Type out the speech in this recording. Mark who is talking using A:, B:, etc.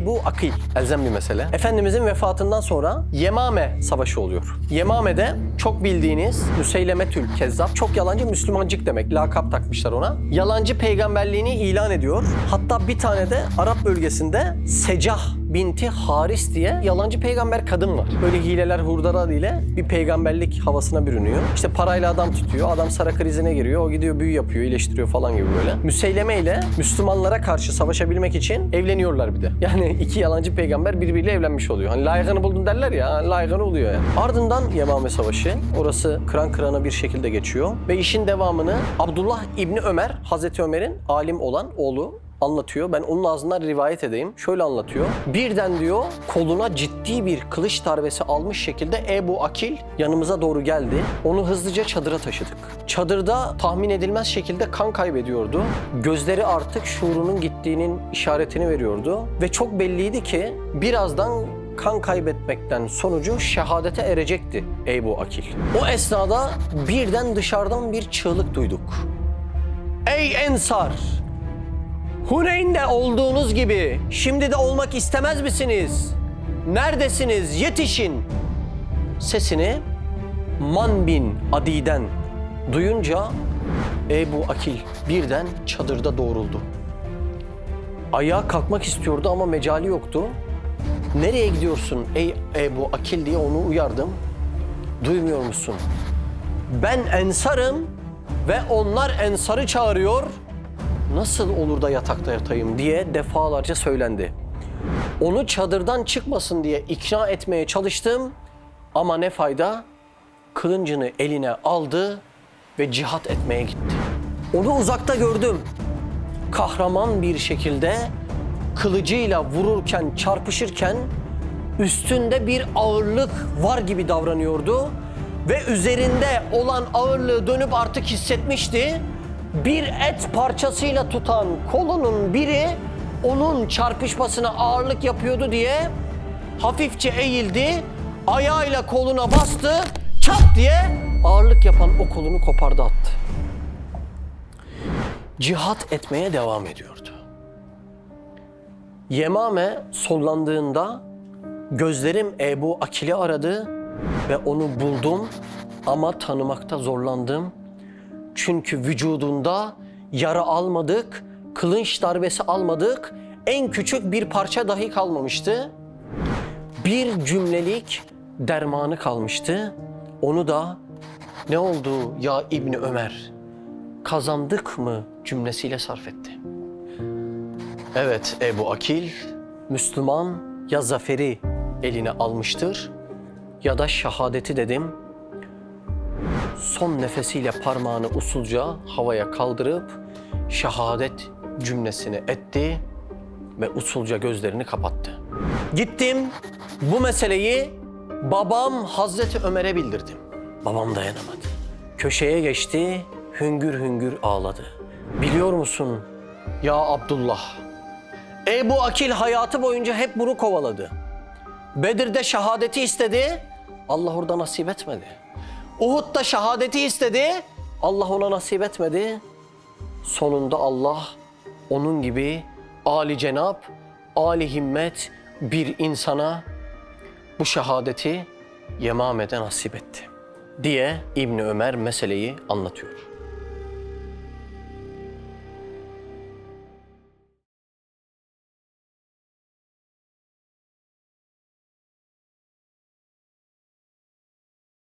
A: Ebu Akil. Elzem bir mesele. Efendimizin vefatından sonra Yemame Savaşı oluyor. Yemame'de çok bildiğiniz Müseylemetül Kezzap, çok yalancı Müslümancık demek. Lakap takmışlar ona. Yalancı peygamberliğini ilan ediyor. Hatta bir tane de Arap bölgesinde Secah binti Haris diye yalancı peygamber kadın var. Böyle hileler hurdara ile bir peygamberlik havasına bürünüyor. İşte parayla adam tutuyor. Adam Sara krizine giriyor. O gidiyor büyü yapıyor, iyileştiriyor falan gibi böyle. Müseyleme ile Müslümanlara karşı savaşabilmek için evleniyorlar bir de. Yani iki yalancı peygamber birbiriyle evlenmiş oluyor. Hani layıkını buldun derler ya, layıkını oluyor yani. Ardından Yemame Savaşı. Orası kıran kırana bir şekilde geçiyor. Ve işin devamını Abdullah İbni Ömer, Hazreti Ömer'in alim olan oğlu anlatıyor. Ben onun ağzından rivayet edeyim. Şöyle anlatıyor. Birden diyor koluna ciddi bir kılıç darbesi almış şekilde Ebu Akil yanımıza doğru geldi. Onu hızlıca çadıra taşıdık. Çadırda tahmin edilmez şekilde kan kaybediyordu. Gözleri artık şuurunun gittiğinin işaretini veriyordu. Ve çok belliydi ki birazdan kan kaybetmekten sonucu şehadete erecekti Ebu Akil. O esnada birden dışarıdan bir çığlık duyduk. Ey Ensar! Huneyn'de olduğunuz gibi şimdi de olmak istemez misiniz? Neredesiniz? Yetişin! Sesini Man bin Adi'den duyunca Ebu Akil birden çadırda doğruldu. Ayağa kalkmak istiyordu ama mecali yoktu. Nereye gidiyorsun ey Ebu Akil diye onu uyardım. Duymuyor musun? Ben ensarım ve onlar ensarı çağırıyor. Nasıl olur da yatakta yatayım diye defalarca söylendi. Onu çadırdan çıkmasın diye ikna etmeye çalıştım ama ne fayda? Kılıncını eline aldı ve cihat etmeye gitti. Onu uzakta gördüm. Kahraman bir şekilde kılıcıyla vururken, çarpışırken üstünde bir ağırlık var gibi davranıyordu ve üzerinde olan ağırlığı dönüp artık hissetmişti. Bir et parçasıyla tutan kolunun biri onun çarpışmasına ağırlık yapıyordu diye hafifçe eğildi, ayağıyla koluna bastı, çat diye ağırlık yapan o kolunu kopardı attı. Cihat etmeye devam ediyordu. Yemame sollandığında gözlerim Ebu Akil'i aradı ve onu buldum ama tanımakta zorlandım. Çünkü vücudunda yara almadık, kılınç darbesi almadık, en küçük bir parça dahi kalmamıştı. Bir cümlelik dermanı kalmıştı. Onu da ne oldu ya İbni Ömer? Kazandık mı cümlesiyle sarf etti. Evet Ebu Akil, Müslüman ya zaferi eline almıştır ya da şehadeti dedim. Son nefesiyle parmağını usulca havaya kaldırıp şehadet cümlesini etti ve usulca gözlerini kapattı. Gittim bu meseleyi babam Hazreti Ömer'e bildirdim. Babam dayanamadı. Köşeye geçti, hüngür hüngür ağladı. Biliyor musun ya Abdullah? Ebu Akil hayatı boyunca hep bunu kovaladı. Bedir'de şehadeti istedi, Allah orada nasip etmedi. Uhud'da şehadeti istedi, Allah ona nasip etmedi. Sonunda Allah onun gibi Ali Cenab, Ali Himmet bir insana bu şehadeti Yemame'de nasip etti diye İbni Ömer meseleyi anlatıyor.